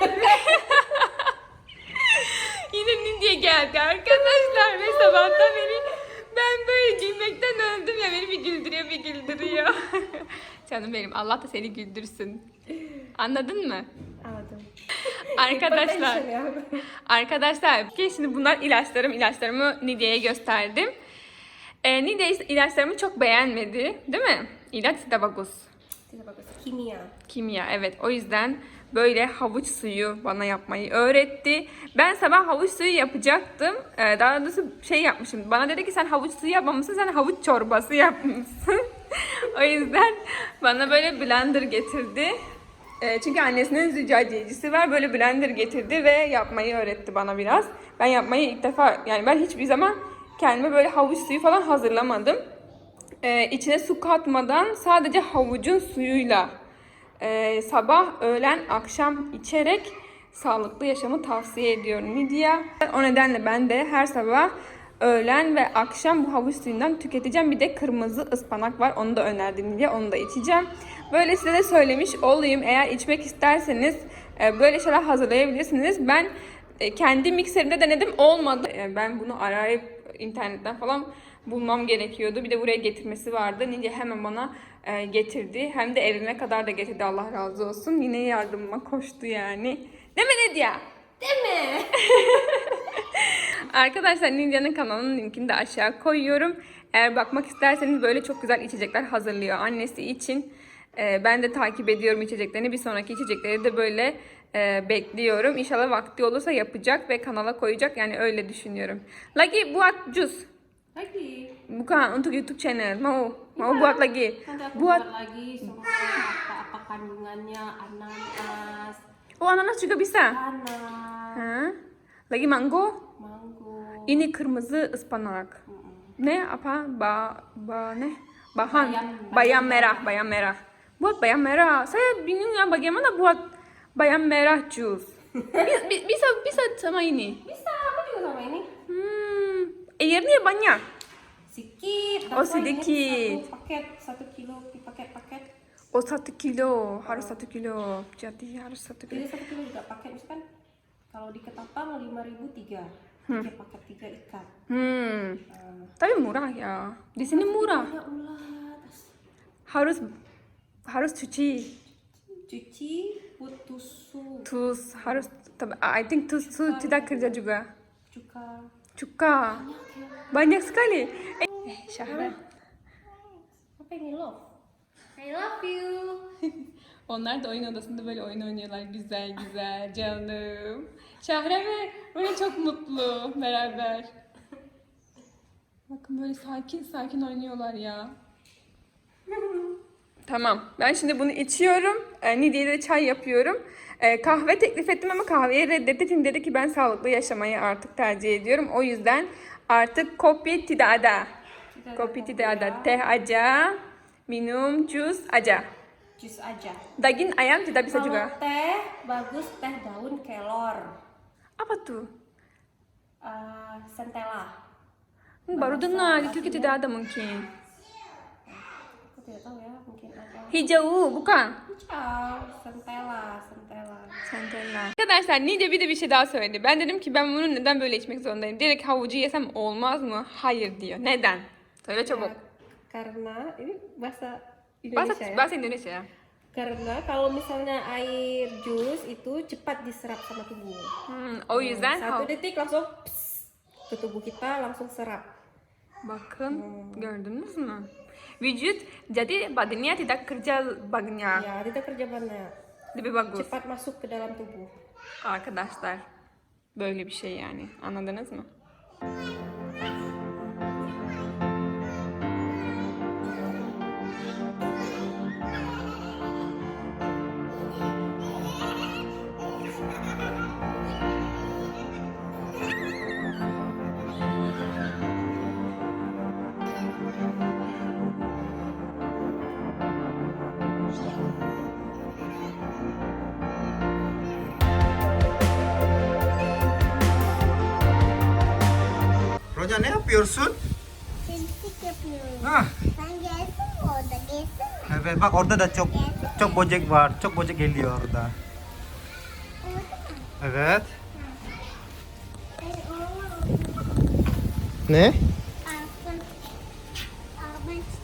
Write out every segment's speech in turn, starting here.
Yine Nidye geldi arkadaşlar ve sabahtan beri ben böyle gülmekten öldüm ya beni bir güldürüyor bir güldürüyor. Canım benim Allah da seni güldürsün. Anladın mı? Anladım. Arkadaşlar. Arkadaşlar şimdi bunlar ilaçlarım. İlaçlarımı Nidye'ye gösterdim. Ee, Nidye ilaçlarımı çok beğenmedi. Değil mi? İlaç da Kimia. Kimya evet. O yüzden böyle havuç suyu bana yapmayı öğretti. Ben sabah havuç suyu yapacaktım. Ee, daha doğrusu şey yapmışım. Bana dedi ki sen havuç suyu yapmamışsın. Sen havuç çorbası yapmışsın. o yüzden bana böyle blender getirdi. Ee, çünkü annesinin züccaciyecisi var. Böyle blender getirdi ve yapmayı öğretti bana biraz. Ben yapmayı ilk defa yani ben hiçbir zaman kendime böyle havuç suyu falan hazırlamadım. Ee, içine su katmadan sadece havucun suyuyla e, sabah, öğlen, akşam içerek sağlıklı yaşamı tavsiye ediyorum Nidia. O nedenle ben de her sabah öğlen ve akşam bu havuç suyundan tüketeceğim. Bir de kırmızı ıspanak var. Onu da önerdim Nidia. Onu da içeceğim. Böyle size de söylemiş olayım. Eğer içmek isterseniz e, böyle şeyler hazırlayabilirsiniz. Ben e, kendi mikserimde denedim olmadı. E, Ben bunu arayıp internetten falan bulmam gerekiyordu. Bir de buraya getirmesi vardı. Ninja hemen bana e, getirdi. Hem de evime kadar da getirdi Allah razı olsun. Yine yardımıma koştu yani. Değil mi Lidya? Değil mi? Arkadaşlar Nidya'nın kanalının linkini de aşağı koyuyorum. Eğer bakmak isterseniz böyle çok güzel içecekler hazırlıyor annesi için. Ee, ben de takip ediyorum içeceklerini. Bir sonraki içecekleri de böyle e, bekliyorum. İnşallah vakti olursa yapacak ve kanala koyacak. Yani öyle düşünüyorum. Lagi buat jus. Lagi. Bukan untuk YouTube channel. Mau mau buat lagi. Nanti aku Buat buat lagi semua apa-apa kandungannya ananas, Oh ananas juga bisa. panas, Ha? Lagi mango. mango, Ini kırmızı ıspanak. Ne apa? Ba, ba ne? Bahan. Bayam, bayam, bayam merah, bayam merah. Buat bayam merah. Saya bingung ya bagaimana buat bayam merah jus. Bi- bi- bisa bisa sama ini. Bisa, aku juga sama ini. Hmm. Airnya banyak. Sedikit. Oh, tapi sedikit. Satu paket, satu kilo di paket-paket. O satu kilo, harus satu kilo. Jadi harus satu Jadi kilo. satu kilo juga paket misalkan kalau di ketapang lima ribu tiga, tiga paket tiga ikat. Hmm. Nah, Tapi murah ya. Di sini murah. Harus harus cuci. Cuci, putusu, Tuz harus. Tabii, I think tuz, tuz tidak kerja juga. cuka. Cuka. Banyak sekali. Eh, Şahra. Apa ini love? I love you. Onlar da oyun odasında böyle oyun oynuyorlar. Güzel güzel canım. Şahra ve Rune çok mutlu beraber. Bakın böyle sakin sakin oynuyorlar ya. Tamam. Ben şimdi bunu içiyorum. E, Nidi'ye de çay yapıyorum. E, kahve teklif ettim ama kahveyi reddetti. Çünkü dedi ki ben sağlıklı yaşamayı artık tercih ediyorum. O yüzden artık kopi tidak ada. Kopi tidak ada. ya. Teh aja. Minum jus aja. Jus aja. Daging ayam tidak bisa Kalau juga. teh bagus teh daun kelor, Apa tuh? Eh, centella. Hmm, Baru dengar. Di Turki tidak ada mungkin. Tidak tahu ya, mungkin ada. Hijau bukan. Centella. Centella. Arkadaşlar Nice bir de bir şey daha söyledi. Ben dedim ki ben bunu neden böyle içmek zorundayım? Direkt havucu yesem olmaz mı? Hayır diyor. Neden? Söyle çabuk. Ya, karena ini bahasa Bahasa, Indonesia ya. bahasa Indonesia. Karena kalau misalnya air jus itu cepat diserap sama tubuh. Hmm, o yüzden Satu detik langsung pss, ke tubuh kita langsung serap. Bakın gördünüz mü? Vücut jadi badannya tidak kerja banyak. Ya, tidak kerja banyak. Lebih bagus. Cepat masuk ke dalam tubuh. Arkadaşlar böyle bir şey yani. Anladınız mı? Ronya ne yapıyorsun? Temizlik yapıyorum. Ha, Sen gelsin mi orada? Gelsin mi? evet bak orada da çok çok böcek var. Çok böcek geliyor orada. Orada Evet. Ben onu Ne?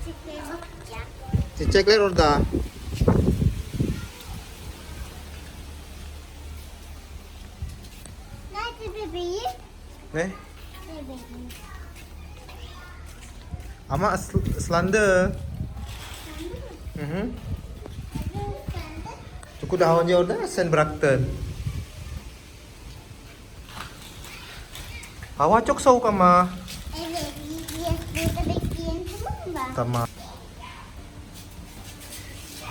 çiçeklere bakacağım. Çiçekler orada. Nerede bebeğim? Ne? Ama ısl- ıslandı. Hı hı. Nerede sende? Cukup daha önce orada sen bıraktın. Hava çok soğuk ama. Evet, biz burada bekleyin tamam mı? Tamam.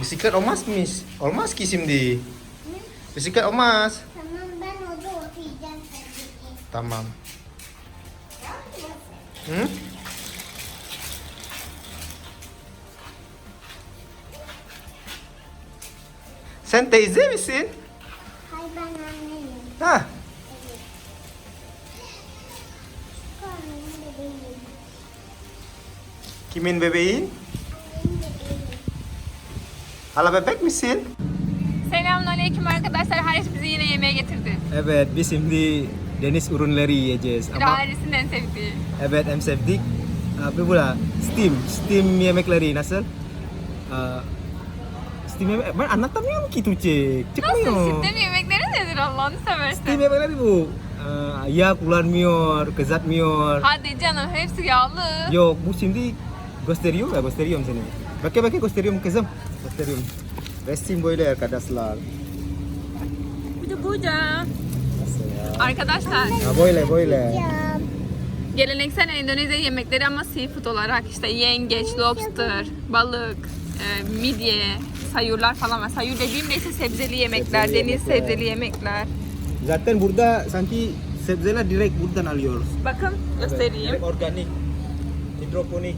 Bisiklet olmaz mı? Olmaz ki şimdi. Bisiklet olmaz. Tamam ben orada oturacağım sadece. Tamam. Hı? Sen teyze misin? Hayır ben anneyim. Ha, kimin bebeğin? Hala bebek misin? Selamünaleyküm arkadaşlar. Haris bizi yine yemeğe getirdi. Evet, biz şimdi deniz ürünleri. Bir de Ama Haris'in en sevdiği. evet em sevdik. Apa pula? Steam, steam yemekleri nasıl? Aa, steam yemek, ben anlatamıyorum ki Tuğçe. Nasıl? Çıkmıyor. Sistem yemekleri nedir Allah'ını Steam seversen? yemekleri bu. Aa, yağ kullanmıyor, kızartmıyor. Hadi canım hepsi yağlı. Yok, bu şimdi gösteriyor ya, gösteriyorum seni. Bakın bakın gösteriyorum kızım. Gösteriyorum. Resim böyle arkadaşlar. Bir de burada. Nasıl ya? Arkadaşlar Ha, böyle böyle. Geleneksel Endonezya yemekleri ama seafood olarak işte yengeç, lobster, balık, e, midye, sayurlar falan var. Sayur dediğim de ise sebzeli yemekler, Sebzeli deniz yemekler. sebzeli yemekler. Zaten burada sanki sebzeler direkt buradan alıyoruz. Bakın göstereyim. Direkt organik, hidroponik.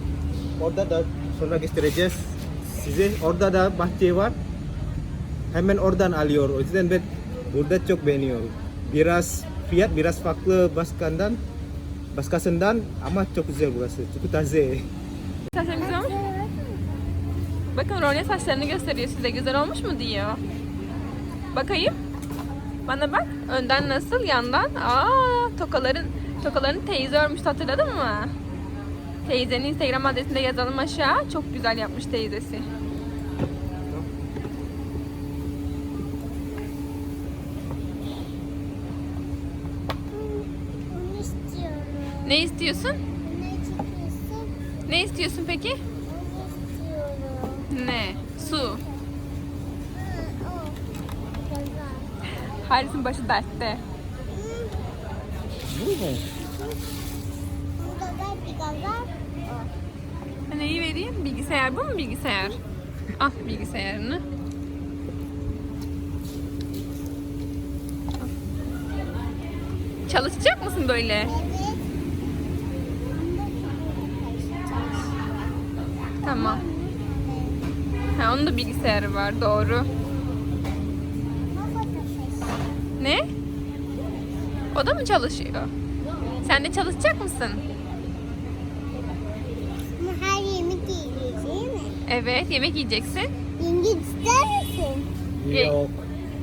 Orada da sonra göstereceğiz size. Orada da bahçe var. Hemen oradan alıyor. O yüzden ben burada çok beğeniyorum. Biraz fiyat biraz farklı başkandan, başkasından ama çok güzel burası. Çok taze. Bakın Ronya saçlarını gösteriyor size. Güzel olmuş mu diyor. Bakayım. Bana bak. Önden nasıl, yandan. Aa, tokaların tokaların teyze örmüş hatırladın mı? Teyzenin Instagram adresini de yazalım aşağı. Çok güzel yapmış teyzesi. onu istiyorum. Ne istiyorsun? Ne çekiyorsun? Ne istiyorsun peki? İstiyorum. Ne? Su. Ha. Haris'in başı dertte. Neyi vereyim? Bilgisayar. Bu mu bilgisayar? Al bilgisayarını. Çalışacak mısın böyle? Evet. Bunda çok çalışıyor. Tamam. Ha, onun da bilgisayarı var. Doğru. Ne? O da mı çalışıyor? Sen de çalışacak mısın? Her yemek mi? Evet. Yemek yiyeceksin. Yengeç ister misin? Yok.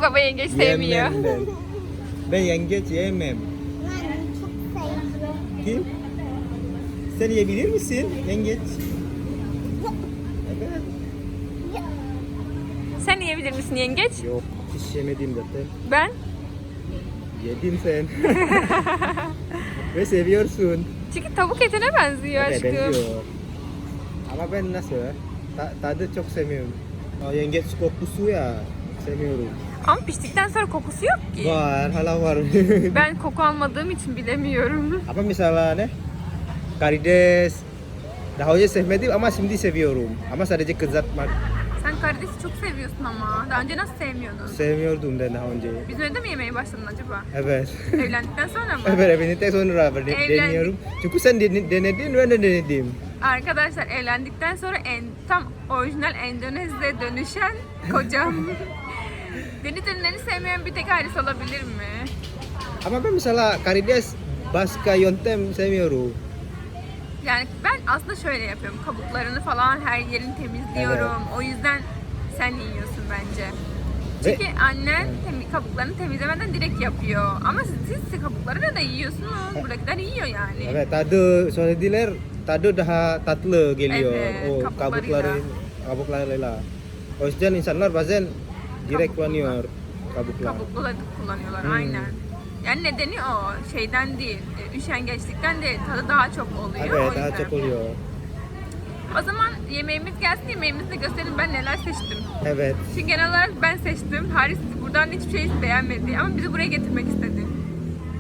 Baba yengeç sevmiyor. Yemem ben. Ben yengeç yemem. Ben çok seviyorum. Kim? Sen yiyebilir misin yengeç? Evet. Sen yiyebilir misin yengeç? Yok, hiç yemedim zaten. Ben? Yedim sen. Ve seviyorsun. Çünkü tavuk etine benziyor Evet, aşkım. benziyor. Ama ben nasıl ya? Ta- tadı çok sevmiyorum. O yengeç kokusu ya. Sevmiyorum. Ama piştikten sonra kokusu yok ki. Var, hala var. Ben koku almadığım için bilemiyorum. Apa misalnya ne? Karides. Daha önce sevmedim ama şimdi seviyorum. Ama sadece kızartmak Sen karidesi çok seviyorsun ama. Daha önce nasıl sevmiyordun? sevmiyordum da daha önce. Bizim evde mi yemeye başladın acaba? Evet. Evlendikten sonra mı? Evet, evlilikten sonra ben Evlendik. deniyorum. Çünkü sen den- denedin, ben de denedim. Arkadaşlar evlendikten sonra en, tam orijinal Endonezya dönüşen kocam. Deniz ürünlerini sevmeyen bir tek Haris olabilir mi? Ama ben mesela karides başka yöntem sevmiyorum. Yani ben aslında şöyle yapıyorum. Kabuklarını falan her yerini temizliyorum. O yüzden sen yiyorsun bence. Çünkü annen temi- kabuklarını temizlemeden direkt yapıyor. Ama siz, siz kabuklarını da yiyorsunuz. Buradakiler yiyor yani. Evet, tadı söylediler tadı daha tatlı geliyor. Evet, o kabukları kabuklarıyla. O yüzden insanlar bazen direkt kullanıyor kabuklar. Kabuklu da kullanıyorlar Hmm. aynen. Yani nedeni o şeyden değil, e, üşengeçlikten değil, tadı daha çok oluyor. o Evet, daha çok oluyor. O zaman yemeğimiz gelsin, yemeğimizi de gösterin ben neler seçtim. Evet. Çünkü genel olarak ben seçtim. Haris buradan hiçbir şey beğenmedi ama bizi buraya getirmek istedi.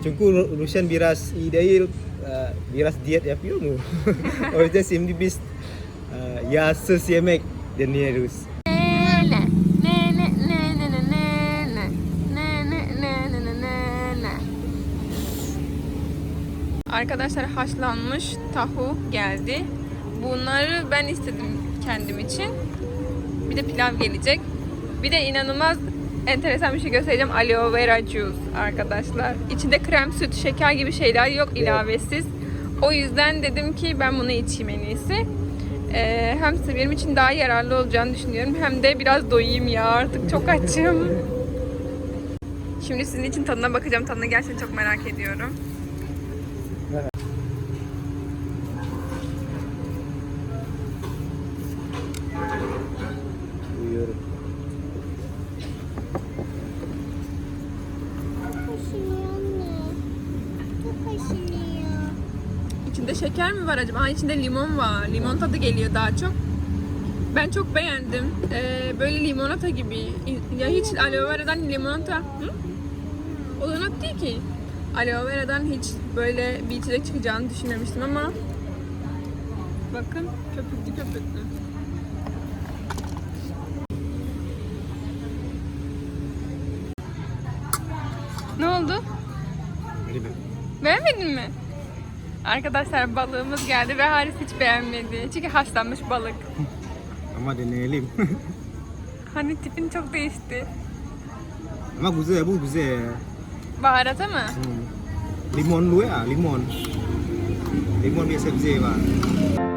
Çünkü Ru- Rusyan biraz iyi değil, e, biraz diyet yapıyor mu? o yüzden şimdi biz e, yağsız yemek deniyoruz. Arkadaşlar haşlanmış tahu geldi. Bunları ben istedim kendim için. Bir de pilav gelecek. Bir de inanılmaz enteresan bir şey göstereceğim. Aloe vera juice arkadaşlar. İçinde krem, süt, şeker gibi şeyler yok ilavesiz. O yüzden dedim ki ben bunu içeyim en iyisi. Ee, hem de benim için daha yararlı olacağını düşünüyorum. Hem de biraz doyayım ya artık çok açım. Şimdi sizin için tadına bakacağım. Tadını gerçekten çok merak ediyorum. Buyur. Kaşınıyor anne. Çok kaşınıyor. İçinde şeker mi var acaba? Aa, içinde limon var. Limon tadı geliyor daha çok. Ben çok beğendim. Ee, böyle limonata gibi. Ya hiç aloe vera'dan limonata. Hı? O donat değil ki. Aloe vera'dan hiç böyle bir içecek çıkacağını düşünmemiştim ama bakın köpüklü köpüklü. Ne oldu? Beğenmedin mi? Arkadaşlar balığımız geldi ve Haris hiç beğenmedi. Çünkü haşlanmış balık. Ama deneyelim. Hani tipin çok değişti. Ama güzel bu güzel. Baharata mı? Hmm. Limon dulu ya, limon. Limon biasa biasa, Pak.